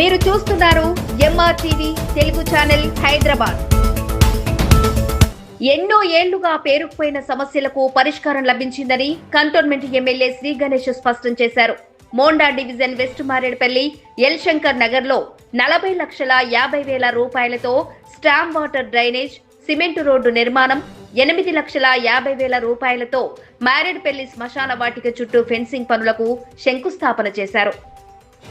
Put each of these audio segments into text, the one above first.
మీరు చూస్తున్నారు MR TV Telugu channel Hyderabad. ఎన్నో ఏళ్ళుగా పేరుకుపోయిన సమస్యలకు పరిష్కారం లభించిందని కంటోన్మెంట్ ఎమ్మెల్యే శ్రీ గణేష్ స్పష్టం చేశారు. Monda division west Marredpally L Shankar నగర్లో నలభై లక్షల యాభై వేల రూపాయలతో storm water drainage cement road నిర్మాణం ఎనిమిది లక్షల యాభై వేల రూపాయలతో మారేడుపల్లి శ్మశాన వాటిక చుట్టూ ఫెన్సింగ్ పనులకు శంకుస్థాపన చేశారు.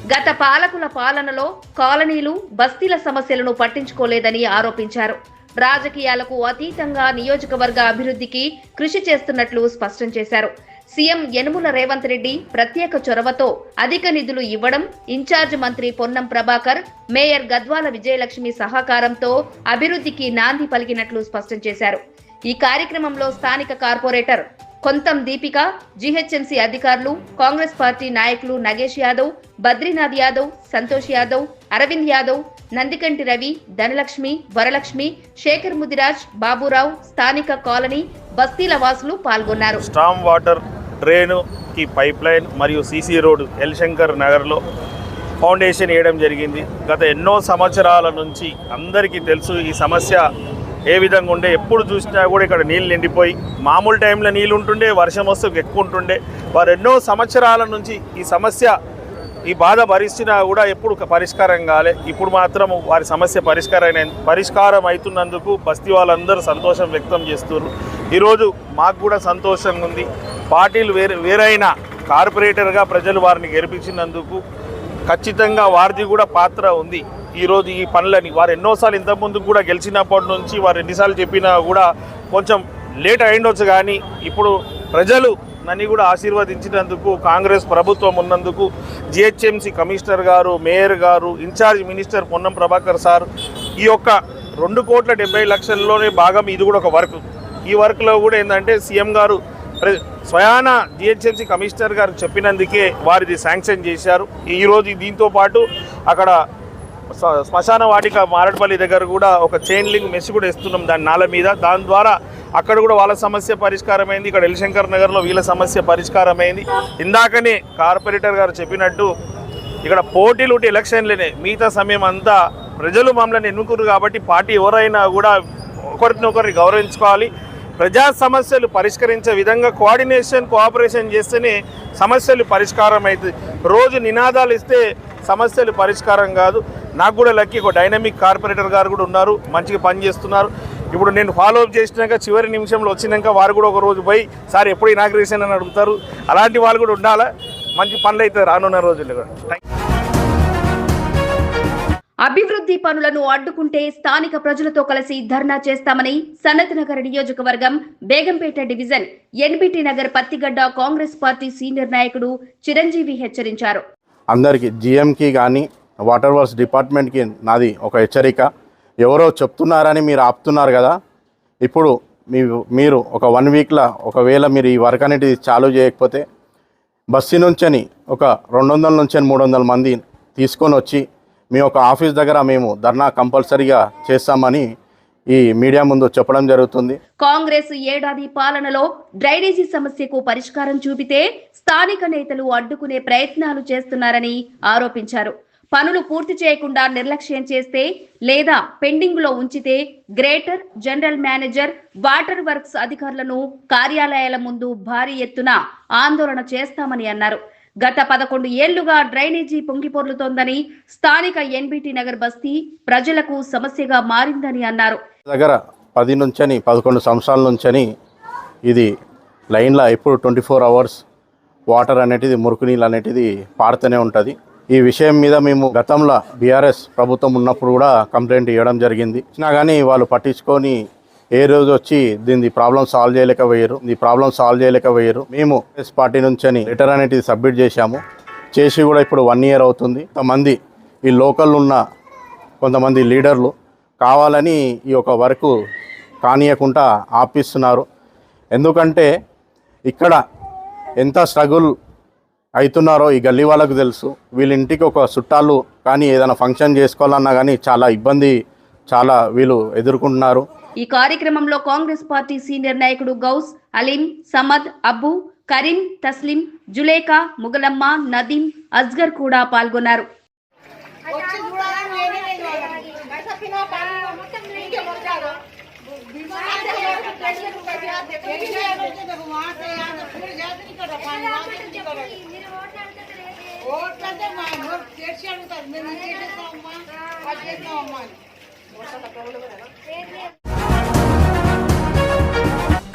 గత పాలకుల పాలనలో కాలనీలు బస్తీల సమస్యలను పట్టించుకోలేదని ఆరోపించారు. రాజకీయాలకు అతీతంగా నియోజకవర్గ అభివృద్ధికి కృషి చేస్తున్నట్లు స్పష్టం చేశారు. సీఎం యనుముల రేవంత్ రెడ్డి ప్రత్యేక చొరవతో అధిక నిధులు ఇవ్వడం ఇన్ఛార్జ్ మంత్రి పొన్నం ప్రభాకర్ మేయర్ గద్వాల విజయలక్ష్మి సహకారంతో అభివృద్ధికి నాంది పలికినట్లు స్పష్టం చేశారు. ఈ కార్యక్రమంలో స్థానిక కార్పొరేటర్ కొంతం దీపిక జీహెచ్ఎంసీ అధికారులు కాంగ్రెస్ పార్టీ నాయకులు నగేష్ యాదవ్ బద్రీనాథ్ యాదవ్ సంతోష్ యాదవ్ అరవింద్ యాదవ్ నందికంటి రవి ధనలక్ష్మి వరలక్ష్మి శేఖర్ ముదిరాజ్ బాబురావు స్థానిక కాలనీ బస్తీల వాసులు పాల్గొన్నారు. స్టామ్ వాటర్ డ్రైన్కి పైప్ లైన్ మరియు సీసీ రోడ్ ఎల్ శంకర్ నగర్లో ఫౌండేషన్ వేయడం జరిగింది. గత ఎన్నో సంవత్సరాల నుంచి అందరికీ తెలుసు ఈ సమస్య ఏ విధంగా ఉండే ఎప్పుడు చూసినా కూడా ఇక్కడ నీళ్ళు నిండిపోయి మామూలు టైంలో నీళ్ళు ఉంటుండే వర్షం వస్తే ఎక్కువ ఉంటుండే. వారు ఎన్నో సంవత్సరాల నుంచి ఈ సమస్య ఈ బాధ భరిస్తున్నా కూడా ఎప్పుడు పరిష్కారం కాలే. ఇప్పుడు మాత్రం వారి సమస్య పరిష్కారం పరిష్కారం అవుతున్నందుకు బస్తీ వాళ్ళందరూ సంతోషం వ్యక్తం చేస్తున్నారు. ఈరోజు మాకు కూడా సంతోషంగా ఉంది. పార్టీలు వేరే వేరైన కార్పొరేటర్గా ప్రజలు వారిని గెలిపించినందుకు ఖచ్చితంగా వారిది కూడా పాత్ర ఉంది. ఈరోజు ఈ పనులని వారు ఎన్నోసార్లు ఇంతకుముందు కూడా గెలిచినప్పటి నుంచి వారు ఎన్నిసార్లు చెప్పినా కూడా కొంచెం లేట్ అయిండొచ్చు కానీ ఇప్పుడు ప్రజలు నన్ను కూడా ఆశీర్వదించినందుకు కాంగ్రెస్ ప్రభుత్వం ఉన్నందుకు జిహెచ్ఎంసీ కమిషనర్ గారు మేయర్ గారు incharge minister Ponnam Prabhakar sir ఈ యొక్క రెండు కోట్ల డెబ్బై లక్షల్లోనే భాగం ఇది కూడా ఒక వర్క్. ఈ వర్క్లో కూడా ఏంటంటే సీఎం గారు ప్ర- స్వయాన జిహెచ్ఎంసీ కమిషనర్ గారు చెప్పినందుకే వారిది శాంక్షన్ చేశారు. ఈరోజు దీంతో పాటు అక్కడ శ్మశాన వాటిక మారడపల్లి దగ్గర కూడా ఒక చైన్ లింక్ మెస్ కూడా ఇస్తున్నాం దాని నాల మీద. దాని ద్వారా అక్కడ కూడా వాళ్ళ సమస్య పరిష్కారమైంది. ఇక్కడ ఎల్శంకర్ నగర్లో వీళ్ళ సమస్య పరిష్కారమైంది. ఇందాకనే కార్పొరేటర్ గారు చెప్పినట్టు ఇక్కడ పోటీలు ఉంటే ఎలక్షన్లేనే మిగతా సమయం అంతా ప్రజలు మమ్మల్ని ఎన్నుకున్నారు కాబట్టి పార్టీ ఎవరైనా కూడా ఒకరినొకరిని గౌరవించుకోవాలి. ప్రజా సమస్యలు పరిష్కరించే విధంగా కోఆర్డినేషన్ కోఆపరేషన్ చేస్తేనే సమస్యలు పరిష్కారం అవుతుంది రోజు నినాదాలు ఇస్తే సమస్యలు పరిష్కారం కాదు. నాకు కూడా లక్కీ ఒక డైనమిక్ కార్పొరేటర్ గారు కూడా ఉన్నారు మంచిగా పనిచేస్తున్నారు ఇప్పుడు నేను ఫాలో అప్ చేసినాక చివరి నిమిషంలో వచ్చినాక వారు కూడా ఒక రోజు పోయి సార్ ఎప్పుడు ఇనాగ్రేషన్ అని అడుగుతారు? అలాంటి వాళ్ళు కూడా ఉండాలా? మంచి పనులు అయితే రానున్న రోజుల్లో కూడా. అభివృద్ధి పనులను అడ్డుకుంటే స్థానిక ప్రజలతో కలిసి ధర్నా చేస్తామని సనత్ నగర్ నియోజకవర్గం Begumpet division NBT Nagar Pattigadda Congress party senior నాయకుడు చిరంజీవి హెచ్చరించారు. అందరికీ జిఎంకి కానీ వాటర్ వర్క్స్ డిపార్ట్మెంట్కి నాది ఒక హెచ్చరిక. ఎవరో చెప్తున్నారని మీరు ఆపుతున్నారు కదా. ఇప్పుడు మీ మీరు ఒక వన్ వీక్లో ఒకవేళ మీరు ఈ వర్క్ అనేది చాలు చేయకపోతే బస్సు నుంచని ఒక రెండు వందల నుంచి మూడు వందల మంది తీసుకొని వచ్చి మీ యొక్క ఆఫీస్ దగ్గర మేము ధర్నా కంపల్సరీగా చేస్తామని ఈ మీడియా ముందు చెప్పడం జరుగుతుంది. కాంగ్రెస్ ఏడాది పాలనలో డ్రైనేజీ సమస్యకు పరిష్కారం చూపితే స్థానిక నేతలు అడ్డుకునే ప్రయత్నాలు చేస్తున్నారని ఆరోపించారు. పనులు పూర్తి చేయకుండా నిర్లక్ష్యం చేస్తే లేదా పెండింగ్లో ఉంచితే greater general manager water works అధికారులను కార్యాలయాల ముందు భారీ ఎత్తున ఆందోళన చేస్తామని అన్నారు. గత పదకొండు ఏళ్ళుగా డ్రైనేజీ పొంగిపొర్లుతోందని స్థానిక ఎన్బిటి నగర్ బస్తీ ప్రజలకు సమస్యగా మారిందని అన్నారు. దగ్గర పది నుంచని పదకొండు సంవత్సరాల నుంచని ఇది లైన్లో ఎప్పుడు ట్వంటీ ఫోర్ అవర్స్ వాటర్ అనేటిది మురుకు నీళ్ళు అనేటిది పారుతూనే ఉంటుంది. ఈ విషయం మీద మేము గతంలో బీఆర్ఎస్ ప్రభుత్వం ఉన్నప్పుడు కూడా కంప్లైంట్ ఇవ్వడం జరిగింది. ఇచ్చినా కానీ వాళ్ళు పట్టించుకొని ఏ రోజు వచ్చి దీని ప్రాబ్లం సాల్వ్ చేయలేకపోయారు. ఈ ప్రాబ్లం సాల్వ్ చేయలేకపోయారు. మేము ఎస్ పార్టీ నుంచి అని లెటర్ అనేది సబ్మిట్ చేశాము. చేసి కూడా ఇప్పుడు వన్ ఇయర్ అవుతుంది. కొంతమంది ఈ లోకల్ ఉన్న కొంతమంది లీడర్లు కావాలని ఈ యొక్క వర్క్ కానియకుండా ఆపిస్తున్నారు. ఎందుకంటే ఇక్కడ ఎంత స్ట్రగుల్ అవుతున్నారో ఈ గల్లీ వాళ్ళకు తెలుసు వీళ్ళ ఇంటికి ఒక చుట్టాలు కానీ ఏదైనా ఫంక్షన్ చేసుకోవాలన్నా కానీ చాలా ఇబ్బంది చాలా వీళ్ళు ఎదుర్కొంటున్నారు ఈ కార్యక్రమంలో కాంగ్రెస్ పార్టీ సీనియర్ నాయకుడు గౌస్ అలీం సమద్ అబ్బు కరీం తస్లిం జులేఖా ముగలమ్మ నదీం అజ్గర్ కూడా పాల్గొన్నారు ఓట్లంటే మా నోరు తెరిచి అడుగుతారు. మేము ఇది చేస్తామమ్మా అది చేస్తామమ్మా అని.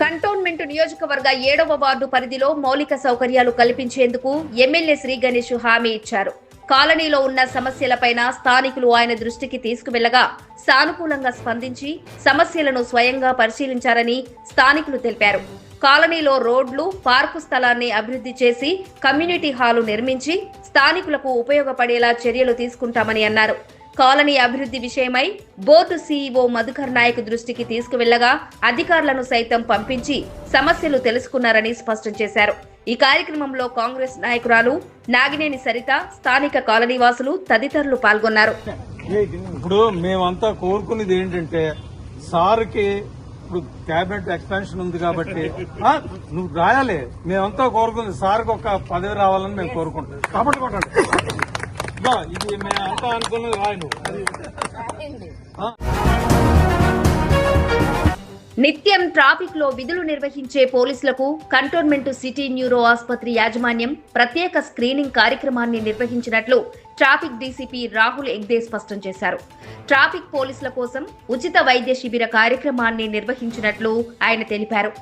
కంటోన్మెంట్ నియోజకవర్గ ఏడవ వార్డు పరిధిలో మౌలిక సౌకర్యాలు కల్పించేందుకు ఎమ్మెల్యే శ్రీ గణేష్ హామీ ఇచ్చారు. కాలనీలో ఉన్న సమస్యలపైన స్థానికులు ఆయన దృష్టికి తీసుకువెళ్ళగా సానుకూలంగా స్పందించి సమస్యలను స్వయంగా పరిశీలించారని స్థానికులు తెలిపారు. కాలనీలో రోడ్లు పార్కు స్థలాన్ని అభివృద్ధి చేసి కమ్యూనిటీ హాలు నిర్మించి స్థానికులకు ఉపయోగపడేలా చర్యలు తీసుకుంటామని అన్నారు. కాలనీ అభివృద్ధి విషయమై బోర్డు సీఈఓ మధుకర్ నాయక్ దృష్టికి తీసుకువెళ్ళగా అధికారులను సైతం పంపించి సమస్యలు తెలుసుకున్నారని స్పష్టం చేశారు. ఈ కార్యక్రమంలో కాంగ్రెస్ నాయకురాలు నాగినేని సరిత స్థానిక కాలనీవాసులు తదితరులు పాల్గొన్నారు. ఇప్పుడు మేమంతా కోరుకునేది ఏంటంటే సార్కి ఇప్పుడు క్యాబినెట్ ఎక్స్పాన్షన్ ఉంది కాబట్టి నువ్వు రాయాలి. మేమంతా కోరుకుంది సార్కి ఒక పదవి రావాలని మేము కోరుకుంటాం కాబట్టి కొట్టండి. ఇది అనుకున్నది రాయి నిత్యం ట్రాఫిక్లో విధులు నిర్వహించే పోలీసులకు కంటోన్మెంట్ సిటీ న్యూరో ఆసుపత్రి యాజమాన్యం ప్రత్యేక స్క్రీనింగ్ కార్యక్రమాన్ని నిర్వహించినట్లు ట్రాఫిక్ డీసీపీ రాహుల్ ఎగ్దే స్పష్టం చేశారు. ట్రాఫిక్ పోలీసుల కోసం ఉచిత వైద్య శిబిర కార్యక్రమాన్ని నిర్వహించినట్లు ఆయన తెలిపారు.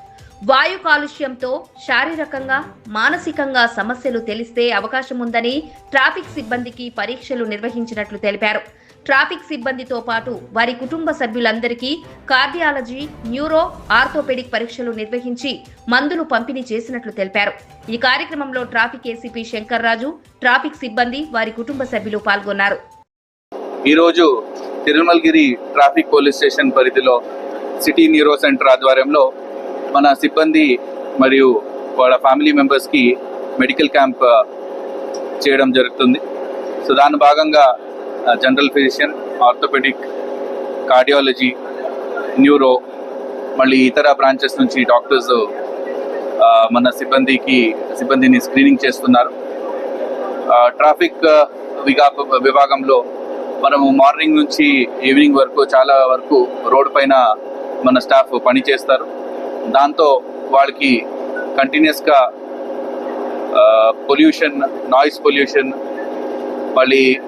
వాయు కాలుష్యంతో శారీరకంగా మానసికంగా సమస్యలు తెలిస్తే అవకాశం ఉందని ట్రాఫిక్ సిబ్బందికి పరీక్షలు నిర్వహించినట్లు తెలిపారు. ట్రాఫిక్ సిబ్బందితో పాటు వారి కుటుంబ సభ్యులందరికీ కార్డియాలజీ న్యూరో ఆర్థోపెడిక్ పరీక్షలు నిర్వహించి మందులు పంపిణీ చేసినట్లు తెలిపారు. ఈ కార్యక్రమంలో ట్రాఫిక్ ఏసీపీ శంకర్రాజు ట్రాఫిక్ సిబ్బంది వారి కుటుంబ సభ్యులు పాల్గొన్నారు. ఈరోజు తిరుమలగిరి ట్రాఫిక్ పోలీస్ స్టేషన్ పరిధిలో సిటీ న్యూరో సెంటర్ ఆధ్వర్యంలో మన సిబ్బంది మరియు వాళ్ళ ఫ్యామిలీ మెంబర్స్కి మెడికల్ క్యాంప్ చేయడం జరుగుతుంది. సో దాని భాగంగా general physician orthopaedic cardiology neuro మళ్ళీ ఇతర బ్రాంచెస్ నుంచి డాక్టర్స్ మన సిబ్బందికి సిబ్బందిని స్క్రీనింగ్ చేస్తున్నారు. ట్రాఫిక్ విగా- విభాగంలో మనము మార్నింగ్ నుంచి ఈవినింగ్ వరకు చాలా వరకు రోడ్ పైన మన స్టాఫ్ పని చేస్తారు. దాంతో వాళ్ళకి కంటిన్యూస్గా పొల్యూషన్ నాయిస్ పొల్యూషన్ మళ్ళీ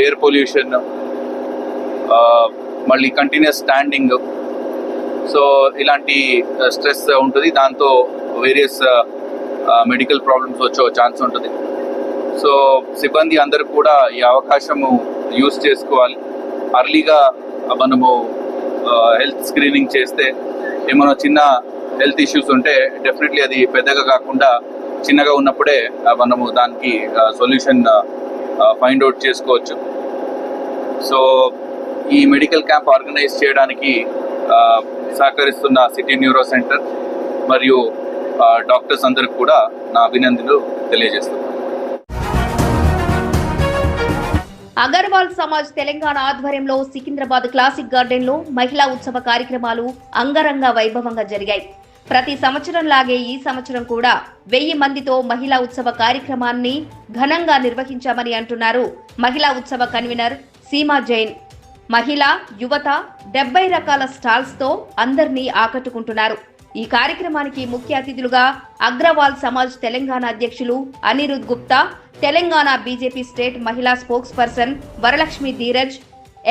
ఎయిర్ పొల్యూషన్ మళ్ళీ కంటిన్యూస్ స్టాండింగ్ సో ఇలాంటి స్ట్రెస్ ఉంటుంది. దాంతో వేరియస్ మెడికల్ ప్రాబ్లమ్స్ వచ్చే ఛాన్స్ ఉంటుంది. సో సిబ్బంది అందరూ కూడా ఈ అవకాశము యూస్ చేసుకోవాలి. అర్లీగా మనము హెల్త్ స్క్రీనింగ్ చేస్తే ఏమైనా చిన్న హెల్త్ ఇష్యూస్ ఉంటే డెఫినెట్లీ అది పెద్దగా కాకుండా చిన్నగా ఉన్నప్పుడే మనము దానికి సొల్యూషన్ ఫైండ్ అవుట్ చేసుకోవచ్చు. సో ఈ మెడికల్ క్యాంప్ ఆర్గనైజ్ చేయడానికి సహకరిస్తున్న సిటీ న్యూరో సెంటర్ మరియు డాక్టర్స్ అందరికి కూడా నా అభినందనలు తెలియజేస్తున్నాను. అగర్వాల్ సమాజ్ తెలంగాణ ఆధ్వర్యంలో సికింద్రాబాద్ క్లాసిక్ గార్డెన్లో మహిళా ఉత్సవ కార్యక్రమాలు అంగరంగ వైభవంగా జరిగాయి. ప్రతి సంవత్సరం లాగే ఈ సంవత్సరం కూడా వెయ్యి మందితో మహిళా ఉత్సవ కార్యక్రమాన్ని ఘనంగా నిర్వహించామని అంటున్నారు. మహిళా ఉత్సవ కన్వీనర్ సీమా జైన్. మహిళ యువత డెబ్బై రకాల స్టాల్స్తో అందరినీ ఆకట్టుకుంటున్నారు. ఈ కార్యక్రమానికి ముఖ్య అతిథులుగా అగ్రవాల్ సమాజ్ తెలంగాణ అధ్యక్షులు Anirudh Gupta Telangana BJP state Mahila spokesperson Varalakshmi Dheeraj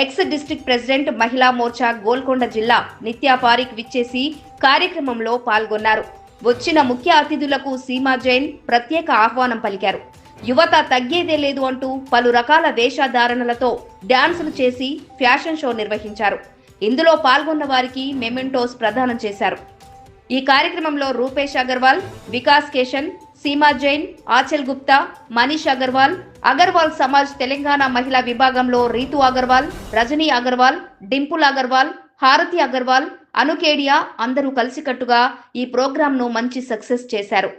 ex district president Mahila Morcha Golconda జిల్లా నిత్యా పారిక్ విచ్చేసి కార్యక్రమంలో పాల్గొన్నారు. వచ్చిన ముఖ్య అతిథులకు సీమా జైన్ ప్రత్యేక ఆహ్వానం పలికారు. యువత తగ్గేదే లేదు అంటూ పలు రకాల వేషధారణలతో డ్యాన్సులు చేసి ఫ్యాషన్ షో నిర్వహించారు. ఇందులో పాల్గొన్న వారికి మెమెంటోస్ ప్రదానం చేశారు. ఈ కార్యక్రమంలో రూపేష్ అగర్వాల్ వికాస్ కేషన్ సీమా జైన్ ఆచల్ గుప్తా మనీష్ అగర్వాల్ అగర్వాల్ సమాజ్ తెలంగాణ మహిళా విభాగంలో రీతు అగర్వాల్ రజనీ అగర్వాల్ డింపుల్ అగర్వాల్ హారతి అగర్వాల్ అనుకేడియా అందరూ కలిసికట్టుగా ఈ ప్రోగ్రాంను మంచి సక్సెస్ చేశారు.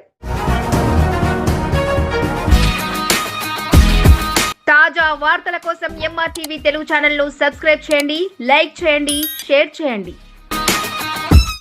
తాజా వార్తల కోసం ఎంఆర్టీవీ తెలుగు ఛానల్ను సబ్స్క్రైబ్ చేయండి లైక్ చేయండి షేర్ చేయండి.